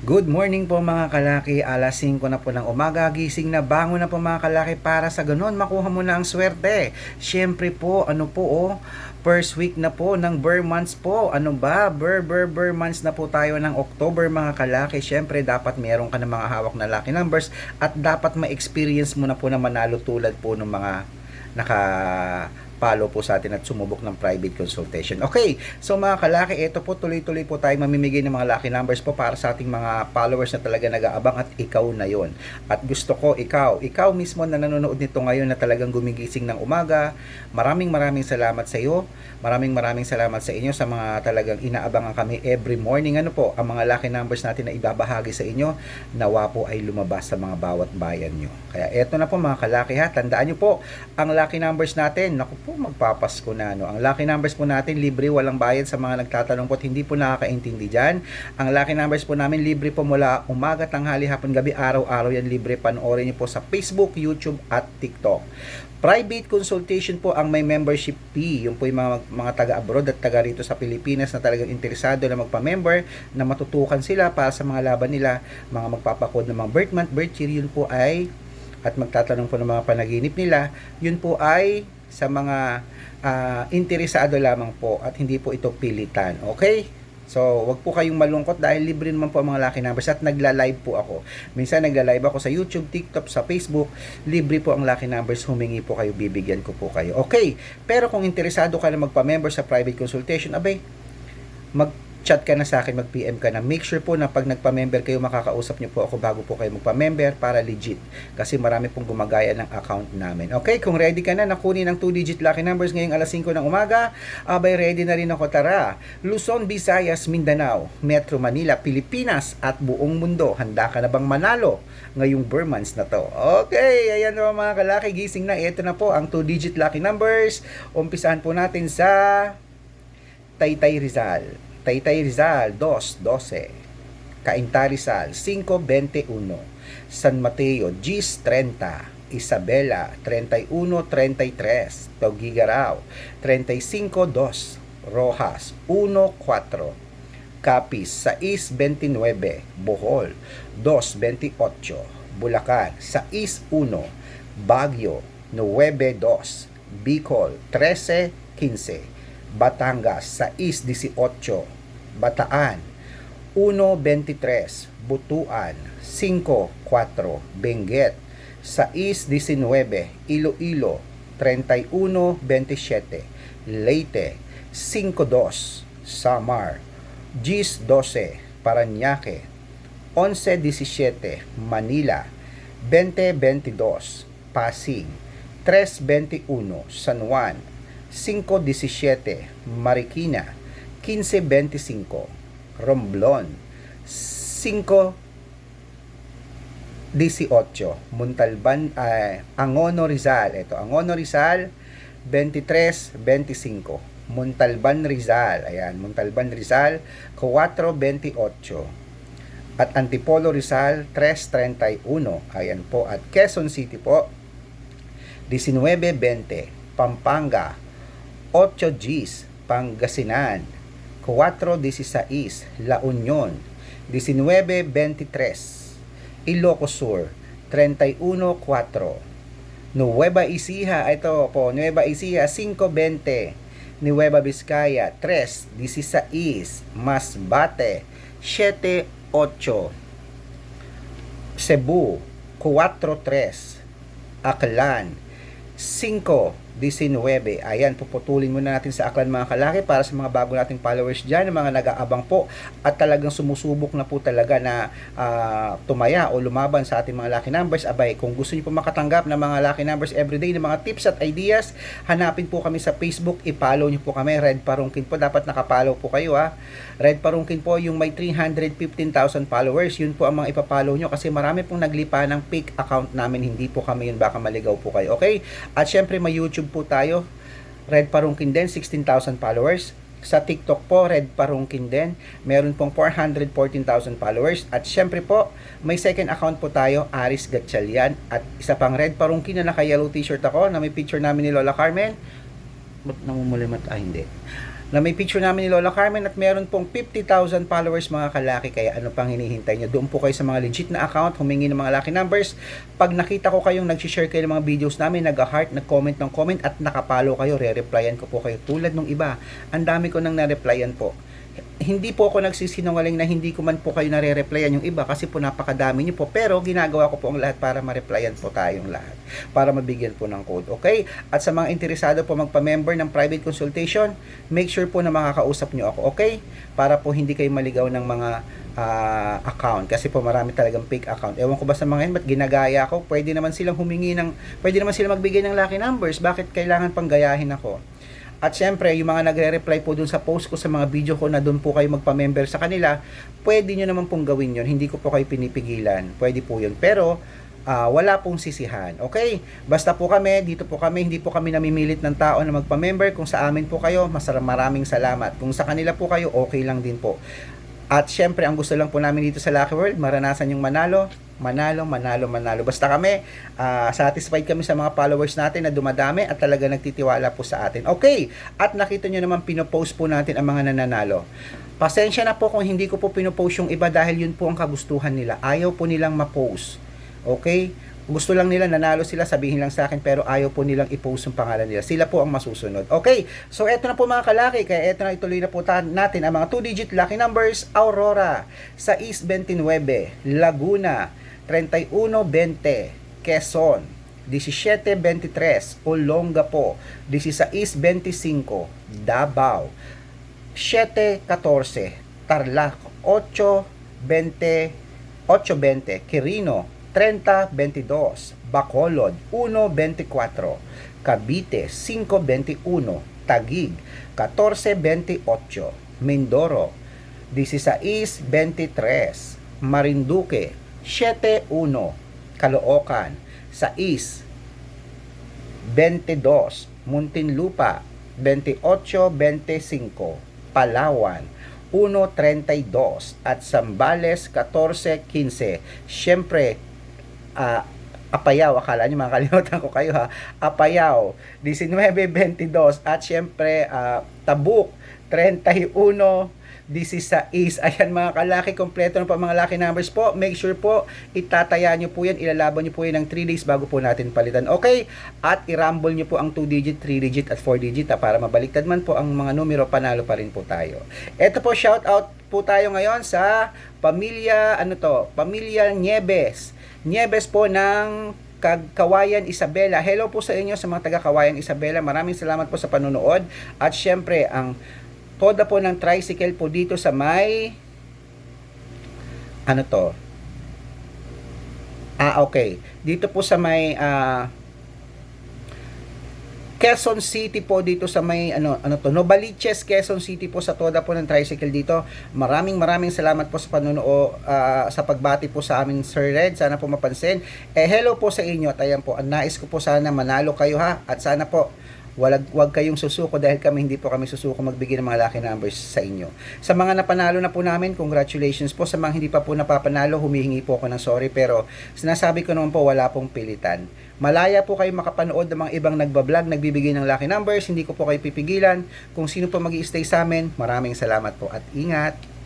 Good morning po mga kalaki, alas 5 na po ng umaga, gising na bangon na po mga kalaki para sa ganun makuha mo na ang swerte. Siyempre po, ano po oh, first week na po ng Burr months po. Ano ba? Burr, Burr, Burr months na po tayo ng October mga kalaki. Siyempre dapat meron ka ng mga hawak na lucky numbers at dapat ma-experience mo na po na manalo tulad po ng mga naka follow po sa atin at sumubok ng private consultation. Okay, so mga kalaki, ito po tuloy-tuloy po tayo mamimigay ng mga lucky numbers po para sa ating mga followers na talaga nag-aabang at ikaw na yon. At gusto ko ikaw, ikaw mismo na nanonood nito ngayon na talagang gumigising ng umaga, maraming maraming salamat sa iyo. Maraming maraming salamat sa inyo sa mga talagang inaabangan kami every morning. Ano po, ang mga lucky numbers natin na ibabahagi sa inyo, nawa po ay lumabas sa mga bawat bayan nyo. Kaya eto na po mga kalaki ha, tandaan nyo po, ang lucky numbers natin, naku po, magpapasko na. No? Ang lucky numbers po natin, libre, walang bayad sa mga nagtatanong po at hindi po nakakaintindi dyan. Ang lucky numbers po namin, libre po mula umaga, tanghali, hapon, gabi, araw-araw yan libre. Panoorin nyo po sa Facebook, YouTube at TikTok. Private consultation po ang may membership fee. Yung po yung mga, mga taga-abroad at taga rito sa Pilipinas na talagang interesado na magpa-member, na matutukan sila para sa mga laban nila, mga magpapakod ng mga birth month, birth year, yun po ay at magtatanong po ng mga panaginip nila, yun po ay sa mga ah, interesado lamang po at hindi po ito pilitan. Okay? So, wag po kayong malungkot dahil libre naman po ang mga lucky numbers at nagla-live po ako. Minsan nagla-live ako sa YouTube, TikTok, sa Facebook. Libre po ang lucky numbers. Humingi po kayo, bibigyan ko po kayo. Okay, pero kung interesado ka na magpa-member sa private consultation, abay, mag-chat ka na sa akin, mag-PM ka na. Make sure po na pag nagpa-member kayo, makakausap niyo po ako bago po kayo magpa-member para legit. Kasi marami pong gumagaya ng account namin. Okay, kung ready ka na na kunin ang 2-digit lucky numbers ngayong alas 5 ng umaga, abay ready na rin ako. Tara, Luzon, Visayas, Mindanao, Metro Manila, Pilipinas at buong mundo. Handa ka na bang manalo ngayong Burmans na to? Okay, ayan naman mga kalaki, gising na. Ito na po ang 2-digit lucky numbers. Umpisahan po natin sa Taytay Rizal. Taytay Rizal, 2, 12. Cainta Rizal, 5, 21. San Mateo, Gis, 30. Isabela, 31, 33. Togigaraw, 35, 2. Rojas, 1, 4. Capiz, 6, 29. Bohol, 2, 28. Bulacan, 6, 1. Baguio, 9, 2. Bicol, 13, 15. Batangas, 6.18. Bataan, 1.23. Butuan, 5.4. Benguet, 6.19. Iloilo, 31.27. Leyte, 5.2. Samar, 10.12. Paranaque, 11.17. Manila, 20.22. Pasig, 3.21. San Juan, 5.17 Marikina 15.25 Romblon 5.18 Muntalban uh, Angono Rizal ito Angono Rizal 23.25 Muntalban Rizal ayan Muntalban Rizal 4.28 at Antipolo Rizal 3.31 ayan po at Quezon City po 19.20 Pampanga 8 Gs, Pangasinan, 4.16, La Union, 19.23, Ilocos Sur, 31.4, Nueva Ecija, ito po, Nueva Ecija, 5.20, Nueva Vizcaya, 3.16, Masbate, 7.8, Cebu, 4.3, Aklan, 5.19. Ayan, puputulin muna natin sa aklan mga kalaki para sa mga bago nating followers dyan, mga nag-aabang po at talagang sumusubok na po talaga na uh, tumaya o lumaban sa ating mga lucky numbers. Abay, kung gusto niyo po makatanggap ng mga lucky numbers everyday, ng mga tips at ideas, hanapin po kami sa Facebook, i-follow niyo po kami, Red Parungkin po, dapat nakapollow po kayo ha. Red Parungkin po yung may 315,000 followers, yun po ang mga ipapollow nyo kasi marami pong naglipa ng fake account namin, hindi po kami yun, baka maligaw po kayo. Okay? At syempre may YouTube po tayo. Red Parungkin din, 16,000 followers. Sa TikTok po, Red Parungkin din. Meron pong 414,000 followers. At syempre po, may second account po tayo, Aris Gatchalian. At isa pang Red Parungkin na naka-yellow t-shirt ako na may picture namin ni Lola Carmen. Ba't namumulimat? Ah, hindi. na may picture namin ni Lola Carmen at meron pong 50,000 followers mga kalaki. Kaya ano pang hinihintay nyo doon po kayo sa mga legit na account. Humingi ng mga lucky numbers. Pag nakita ko kayong nag-share kayo ng mga videos namin nag-heart, nag-comment ng comment at nakapalo kayo. Re-replyan ko po kayo. Tulad nung iba ang dami ko nang na-replyan po hindi po ako nagsisinungaling na hindi ko man po kayo nare-replyan yung iba kasi po napakadami niyo po. Pero ginagawa ko po ang lahat para ma-replyan po tayong lahat para mabigyan po ng code okay? At sa mga interesado po magpa-member ng private consultation make sure po na makakausap niyo ako okay? Para po hindi kayo maligaw ng mga ah, account kasi po marami talagang fake account. Ewan ko ba sa mga yan ba't ginagaya ko? Pwede naman silang humingi ng pwede naman sila magbigay ng lucky numbers. Bakit kailangan pang gayahin ako at syempre, yung mga nagre-reply po dun sa post ko sa mga video ko na dun po kayo magpa-member sa kanila, pwede nyo naman pong gawin yon Hindi ko po kayo pinipigilan. Pwede po yun. Pero, ah, wala pong sisihan. Okay? Basta po kami, dito po kami, hindi po kami namimilit ng tao na magpa-member. Kung sa amin po kayo, masarap maraming salamat. Kung sa kanila po kayo, okay lang din po. At syempre, ang gusto lang po namin dito sa Lucky World, maranasan yung manalo, manalo, manalo, manalo. Basta kami, ah, satisfied kami sa mga followers natin na dumadami at talaga nagtitiwala po sa atin. Okay, at nakita nyo naman pinopost po natin ang mga nananalo. Pasensya na po kung hindi ko po pinopost yung iba dahil yun po ang kagustuhan nila. Ayaw po nilang ma-post. Okay? Gusto lang nila nanalo sila, sabihin lang sa akin pero ayaw po nilang i-post yung pangalan nila. Sila po ang masusunod. Okay, so eto na po mga kalaki, kaya eto na ituloy na po natin ang mga 2-digit lucky numbers. Aurora, sa East 29, Laguna, 31-20, Quezon, 17-23, Olongapo, 16-25, Davao, 7-14, Tarlac, 8-20, 8-20, Quirino, 30-22, Bacolod, 1-24, Cavite, 5-21, Taguig, 14-28, Mindoro, 16-23, Marinduque, 7-1, Caloocan, 6, 22, Muntinlupa, 28-25, Palawan, 1.32 at Sambales 14.15. Siyempre, ah, Apayao, akala nyo makakalimutan ko kayo ha. Apayao, 19.22 at siyempre ah, Tabuk, 31 16. Ayan mga kalaki, kompleto ng pa mga lucky numbers po. Make sure po, itataya nyo po yan, ilalaban nyo po yan ng 3 days bago po natin palitan. Okay? At i-rumble nyo po ang 2 digit, 3 digit at 4 digit para mabaliktad man po ang mga numero, panalo pa rin po tayo. Ito po, shout out po tayo ngayon sa pamilya, ano to, pamilya Nieves. Nieves po ng Kag- Kawayan Isabela. Hello po sa inyo sa mga taga Kawayan Isabela. Maraming salamat po sa panonood. At syempre, ang toda po ng tricycle po dito sa may ano to? Ah, okay. Dito po sa may ah, Quezon City po dito sa may ano ano to Novaliches Quezon City po sa toda po ng tricycle dito. Maraming maraming salamat po sa panuno ah, sa pagbati po sa amin Sir Red. Sana po mapansin. Eh hello po sa inyo at ayan po. Ang nais ko po sana manalo kayo ha at sana po Walag, wag kayong susuko dahil kami hindi po kami susuko magbigay ng mga lucky numbers sa inyo. Sa mga napanalo na po namin, congratulations po. Sa mga hindi pa po napapanalo, humihingi po ako ng sorry. Pero sinasabi ko naman po, wala pong pilitan. Malaya po kayo makapanood ng mga ibang nagbablog, nagbibigay ng lucky numbers. Hindi ko po kayo pipigilan. Kung sino po mag stay sa amin, maraming salamat po at ingat.